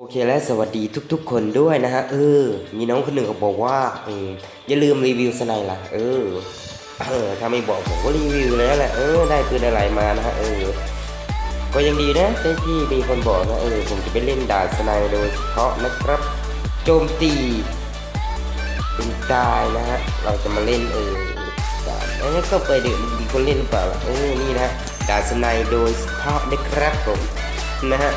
โอเคและสวัสดีทุกๆ คนด้วยนะฮะเออ มีน้องคนหนึ่งเขาบอกว่าเอออย่าลืมรีวิวสไนล่ะ เออเออถ้าไม่บอกผมก็รีวิวแล้วแหละเออได้ปืนอะไรมานะฮะเออก็ยังดีนะที่ที่มีคนบอกนะเออผมจะไปเล่นด่านสไนโดยเฉพาะนะครับ โจมตีเป็นตายนะฮะเราจะมาเล่นเออด่านเอ้ยก็ไปเดี๋ยวมีคนเล่นหรือเปล่าเออนี่นะฮะด่านสไนโดยเฉพาะนะครับผมนะฮะ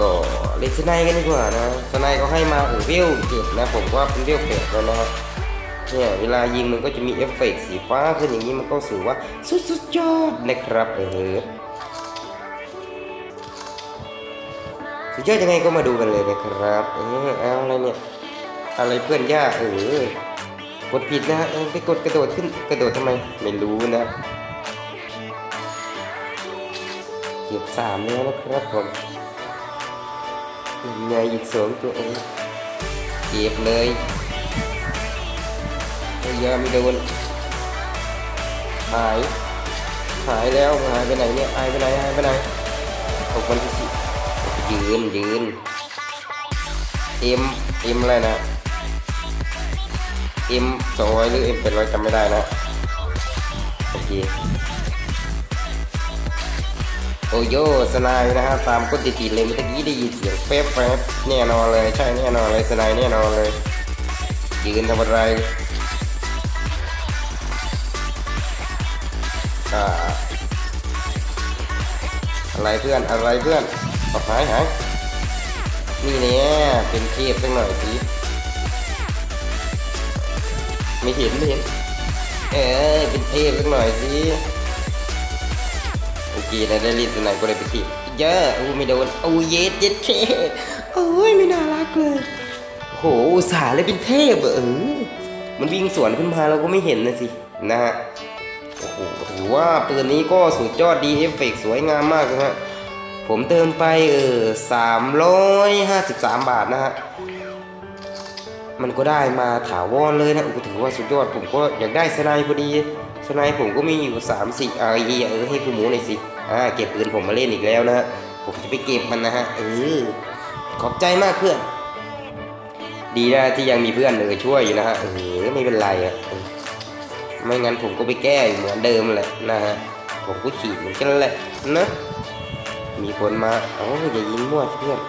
ก็เล่นสไนกันดีกว่านะสไนก็ให้มาโอ้เวลเจ็ดนะ ผมว่าเป็นเวเจ็ดแล้วนะฮะเนี่ยเวลายิงมันก็จะมีเอฟเฟกต์สีฟ้าขึ้นอย่างนี้มันก็สื่อว่าสุดสุดยอดนะครับเออสุดยอดยังไงก็มาดูกันเลยนะครับ เออเอาอะไรเนี่ย อะไรเพื่อนยากเออกดผิดนะฮะเออไปกดกระโดดขึ้นกระโดดทำไมไม่รู้นะเก็บสามแล้วนะครับผม ยังไงอีกสองตัวเองเก็บเลยพยายามไม่โดนหายหายแล้วหายไปไหนเนี่ยหายไปไหนหายไปไหนตกมันที่สิยืนยืนเอ็มเอ็มอะไรนะเอ็มสองร้อยหรือเอ็มเป็นร้อยจำไม่ได้นะโอเค โอโยสนายนะครับตามกดติดๆเลยเมื่อกี้ได้ยินเสียงแป๊บแป๊บแน่นอนเลยใช่แน่นอนเลยสนายแน่นอนเลย ยืนทำอะไรอ่าอะไรเพื่อนอะไรเพื่อนออกหายหายนี่เนี่ยเป็นเทพสักหน่อยสิไม่เห็นไม่เห็นเออเป็นเทพสักหน่อยสิ โอเคนะได้รีบตัวไหนก็ได้ไปทีเยอะอู้ไม่โดนโอ้เย็ดเย็ดเคโอ้ยไม่น่ารักเลยโหอุตส่าห์เลยเป็นเทพเออมันวิ่งสวนขึ้นมาเราก็ไม่เห็นนะสินะฮะโอ้โหถือว่าปืนนี้ก็สุดยอดดีเอฟเฟกสวยงามมากนะฮะผมเติมไปเออสามร้อยห้าสิบสามบาทนะฮะมันก็ได้มาถาวรเลยนะโอ้ถือว่าสุดยอดผมก็อยากได้สไนด์พอดี สไนด์ผมก็มีอยู่สามสี่เออเออให้คุณหมูหน่อยสิอ่าเก็บปืนผมมาเล่นอีกแล้วนะฮะผมจะไปเก็บมันนะฮะเออขอบใจมากเพื่อน ดีนะที่ยังมีเพื่อนเออช่วยอยู่นะฮะเออไม่เป็นไรอะไม่งั้นผมก็ไปแก้อยู่เหมือนเดิมแหละนะฮะผมก็ขี่เหมือนกันแหละนะมีคนมาเอ้าอย่ายิงมั่วเพื่อน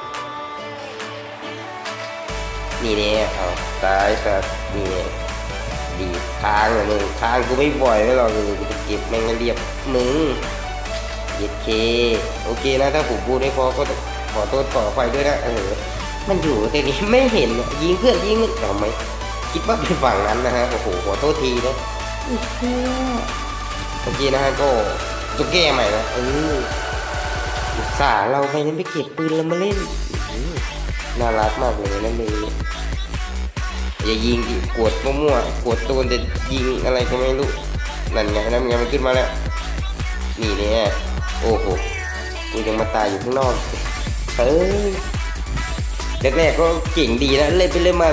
นี่เนี่ยเอาตายสัตว์นี่เนี่ย ค้างอะมึงค้างกูไม่บ่อยไม่หรอกกูจะเก็บแม่งให้เรียบมึงเย็ดเคโอเคนะถ้าผมพูดได้พอก็ขอโทษขอไฟด้วยนะเออมันอยู่แต่นี้ไม่เห็นยิงเพื่อนยิงเอไหมคิดว่าเป็นฝั่งนั้นนะฮะโอ้โหขอโทษทีนะโอเคนะฮะก็จะแก้ใหม่นะเอออุตส่าห์เราไปนั้นไปเก็บปืนแล้วมาเล่นน่ารักมากเลยนะเมย์ อย่ายิงดิกดมั่วๆกดโดนแต่ยิงอะไรก็ไม่รู้นั่นไงนั่นไงมันขึ้นมาแล้วนี่เนี่ยโอ้โหกูยังมาตายอยู่ข้างนอกเฮ้ยแรกๆก็เก่งดีนะเล่นไปเล่นมา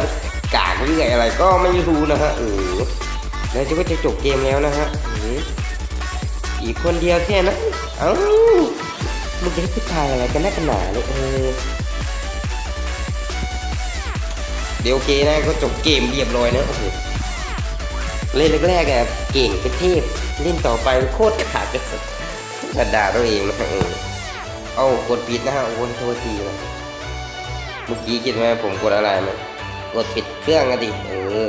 กากเรื่อยอะไรก็ไม่รู้นะฮะเออแล้วจะก็จะจบเกมแล้วนะฮะอีกคนเดียวแค่นั้นเอ้ามึงจะให้กูตายอะไรกันนักหนาเลยเออ เดี๋ยวโอเคนะก็จบเกมเรียบร้อยนะโอ้โหเล่นแรกๆอะเก่งเป็นเทพเล่นต่อไปโคตรขาดกระดาตัวเองนะเออเอากดปิดนะฮะโอโหโทษทีนะเมื่อกี้คิดไหมผมกดอะไรไหมกดปิดเครื่องอะดิเออ